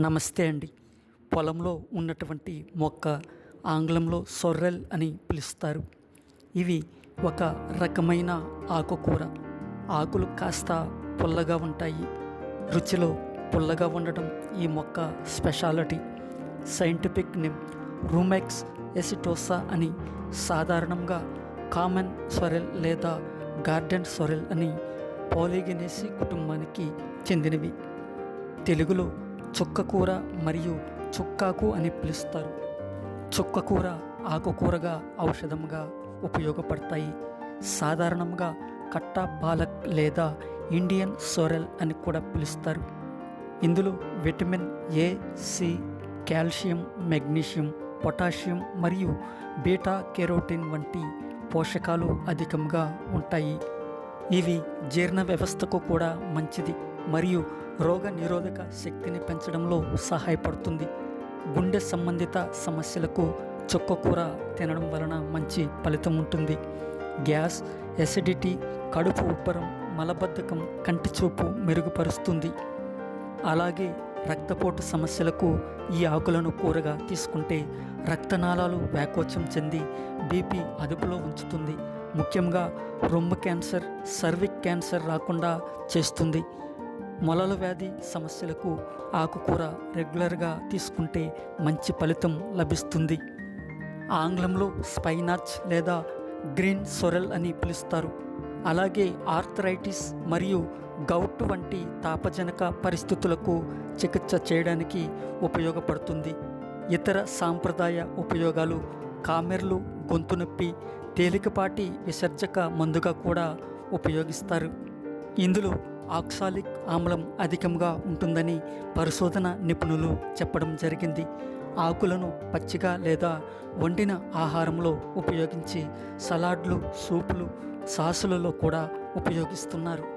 నమస్తే అండి. పొలంలో ఉన్నటువంటి మొక్క ఆంగ్లంలో సొర్రెల్ అని పిలుస్తారు. ఇవి ఒక రకమైన ఆకుకూర. ఆకులు కాస్త పుల్లగా ఉంటాయి. రుచిలో పుల్లగా ఉండడం ఈ మొక్క speciality. Scientific name Rumex acetosa అని సాధారణంగా కామన్ సొరెల్ లేదా గార్డెన్ సొరెల్ అని పాలిగెనేసి కుటుంబానికి చెందినవి. తెలుగులో చుక్కకూర మరియు చుక్కాకు అని పిలుస్తారు. చుక్కకూర ఆకుకూరగా ఔషధంగా ఉపయోగపడతాయి. సాధారణంగా కట్టా పాలక్ లేదా ఇండియన్ సోరెల్ అని కూడా పిలుస్తారు. ఇందులో vitamin A C calcium magnesium potassium మరియు బీటా కెరోటిన్ వంటి పోషకాలు అధికంగా ఉంటాయి. ఇవి జీర్ణ వ్యవస్థకు కూడా మంచిది. మరియు రోగ నిరోధక శక్తిని పెంచడంలో సహాయపడుతుంది. గుండె సంబంధిత సమస్యలకు చుక్కకూర తినడం వలన మంచి ఫలితం ఉంటుంది. గ్యాస్ ఎసిడిటీ కడుపు ఉబ్బరం మలబద్ధకం కంటి చూపు మెరుగుపరుస్తుంది. అలాగే రక్తపోటు సమస్యలకు ఈ ఆకులను కూరగా తీసుకుంటే రక్తనాళాలు వ్యాకోచం చెంది బీపీ అదుపులో ఉంచుతుంది. ముఖ్యంగా రొమ్ము క్యాన్సర్ సర్విక్ క్యాన్సర్ రాకుండా చేస్తుంది. మొలల వ్యాధి సమస్యలకు ఆకుకూర రెగ్యులర్గా తీసుకుంటే మంచి ఫలితం లభిస్తుంది. ఆంగ్లంలో స్పైనాచ్ లేదా గ్రీన్ సొరెల్ అని పిలుస్తారు. అలాగే ఆర్థరైటిస్ మరియు గౌట్ వంటి తాపజనక పరిస్థితులకు చికిత్స చేయడానికి ఉపయోగపడుతుంది. ఇతర సాంప్రదాయ ఉపయోగాలు కామెర్లు గొంతు నొప్పి తేలికపాటి విసర్జక మందుగా కూడా ఉపయోగిస్తారు. ఇందులో ఆక్సాలిక్ ఆమ్లం అధికంగా ఉంటుందని పరిశోధన నిపుణులు చెప్పడం జరిగింది. ఆకులను పచ్చిగా లేదా వండిన ఆహారంలో ఉపయోగించి సలాడ్లు సూపులు సాసులలో కూడా ఉపయోగిస్తున్నారు.